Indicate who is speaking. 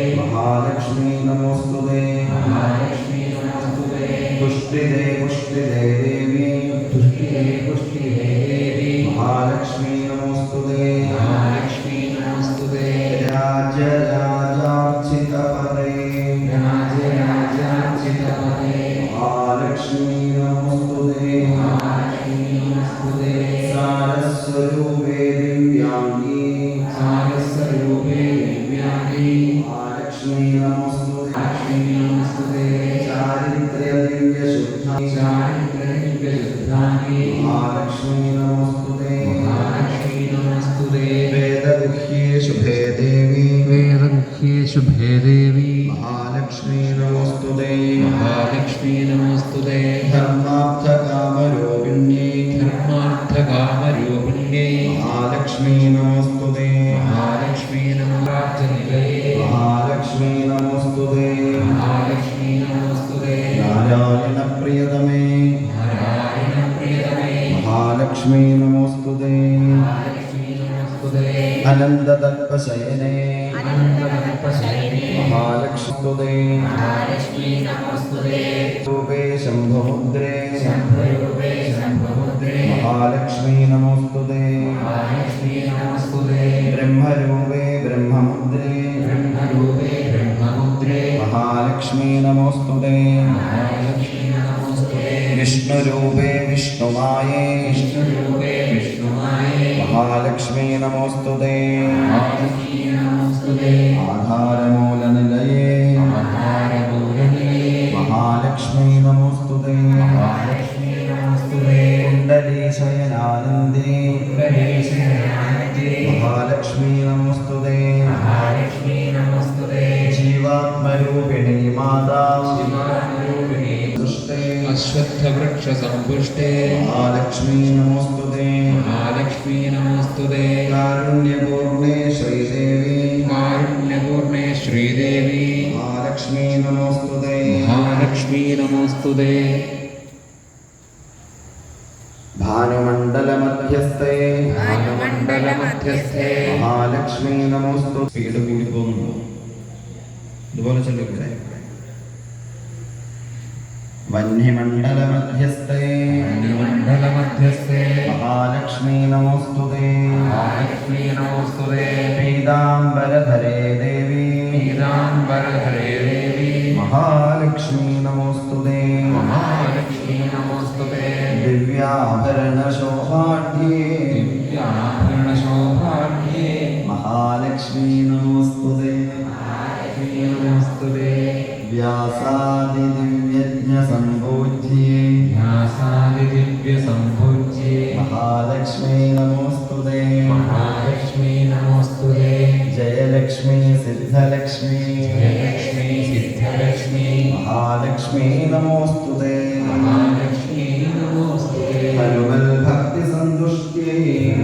Speaker 1: महालक्ष्मी नमोऽस्तु ते।
Speaker 2: महालक्ष्मी नमोऽस्तु ते।
Speaker 1: पुष्टिदे पुष्टिदे देवी।
Speaker 2: पुष्टिदे पुष्टिदे देवी।
Speaker 1: महालक्ष्मी नमोऽस्तु
Speaker 2: ते।
Speaker 1: महालक्ष्मी नमोऽस्तु
Speaker 2: ते। राज्य
Speaker 1: महालक्ष्मी नमोस्तुते महालक्ष्मी नमोस्तुते धर्मार्थकामरूपिण्ये
Speaker 2: धर्मार्थकामरूपिण्ये
Speaker 1: महालक्ष्मी नमोस्तुते
Speaker 2: महालक्ष्मी नमोराजनिलये
Speaker 1: महालक्ष्मी नमोस्तुते
Speaker 2: महालक्ष्मी नमोस्तुते
Speaker 1: नारायणप्रियतमे
Speaker 2: नारायणप्रियतमे
Speaker 1: महालक्ष्मी नमोस्तुते
Speaker 2: महालक्ष्मी नमोस्तुते
Speaker 1: अनन्दतत्पशयने
Speaker 2: अनन्तकल्पशयने
Speaker 1: महालक्ष्मीस्तुते
Speaker 2: महालक्ष्मी नमोस्तुते
Speaker 1: रूपे शम्भुमुद्रे
Speaker 2: शम्भरूपे शम्भमुद्रे
Speaker 1: महालक्ष्मी नमोस्तुते
Speaker 2: महालक्ष्मी नमोस्तुते
Speaker 1: ब्रह्मरूपे ब्रह्ममुद्रे
Speaker 2: ब्रह्मरूपे ब्रह्ममुद्रे
Speaker 1: महालक्ष्मी नमोस्तुते
Speaker 2: महालक्ष्मी नमोस्तुते
Speaker 1: विष्णुरूपे विष्णुमाये
Speaker 2: विष्णुरूपे विष्णुमाये
Speaker 1: ആസ്മേ
Speaker 2: നമോസ്തുതേ.
Speaker 1: ആധാരമൂലനിലയേ. മഹാലക്ഷ്മേ
Speaker 2: നമോസ്തുതേ. കുണ്ടലീശയനാനന്ദേ
Speaker 1: മഹാലക്ഷ്മീ നമോസ്തുതേ.
Speaker 2: ജീവാത്മരൂപിണി
Speaker 1: മാതാ
Speaker 2: अश्वत्थवृक्षसम्पुष्टे
Speaker 1: महालक्ष्मी नमोस्तुते
Speaker 2: महालक्ष्मी नमोस्तुते
Speaker 1: कारुण्यपूर्णे श्रीदेवी
Speaker 2: कारुण्यपूर्णे श्रीदेवी
Speaker 1: महालक्ष्मी नमोस्तुते
Speaker 2: महालक्ष्मी नमोस्तुते
Speaker 1: ഭാനുമണ്ഡലമധ്യസ്ഥേ
Speaker 2: ഭാനുമണ്ഡലമധ്യസ്ഥേ
Speaker 1: മഹാലക്ഷ്മി നമോസ്തു സ്പീഡ് കൂടി പോകുന്നു ഇതുപോലെ ചൊല്ലിക്കൂടെ വന്യമണ്ഡലമധ്യസ്ഥേ
Speaker 2: മണ്ഡലമധ്യസ്ഥേ
Speaker 1: മഹാലക്ഷ്മി നമോസ്തുതേ.
Speaker 2: മഹാലക്ഷ്മീ നമോസ്തുതേ.
Speaker 1: പീതാംബരധരേ ദേവി.
Speaker 2: പീതാംബരധരേ ദേവി.
Speaker 1: മഹാലക്ഷ്മീ നമോസ്തുതേ.
Speaker 2: മഹാലക്ഷ്മീ നമോസ്തുതേ.
Speaker 1: ദിവ്യാഭരണശോഭാഢ്യേ.
Speaker 2: ദിവ്യാഭരണശോഭാഢ്യേ.
Speaker 1: മഹാലക്ഷ്മീ നമോസ്തുതേ.
Speaker 2: മഹാലക്ഷ്മീ നമോസ്തുതേ.
Speaker 1: सम्पूज्ये।
Speaker 2: न्यासादिदिव्यसम्पूज्ये
Speaker 1: महालक्ष्मी नमोऽस्तु
Speaker 2: ते। महालक्ष्मी
Speaker 1: नमोऽस्तु ते।
Speaker 2: जयलक्ष्मी सिद्धलक्ष्मी।
Speaker 1: जयलक्ष्मी सिद्धलक्ष्मी।
Speaker 2: महालक्ष्मी नमोऽस्तु
Speaker 1: ते। महालक्ष्मी नमोऽस्तु ते। भक्ति हनुमल्भक्तिसन्तुष्ट्यै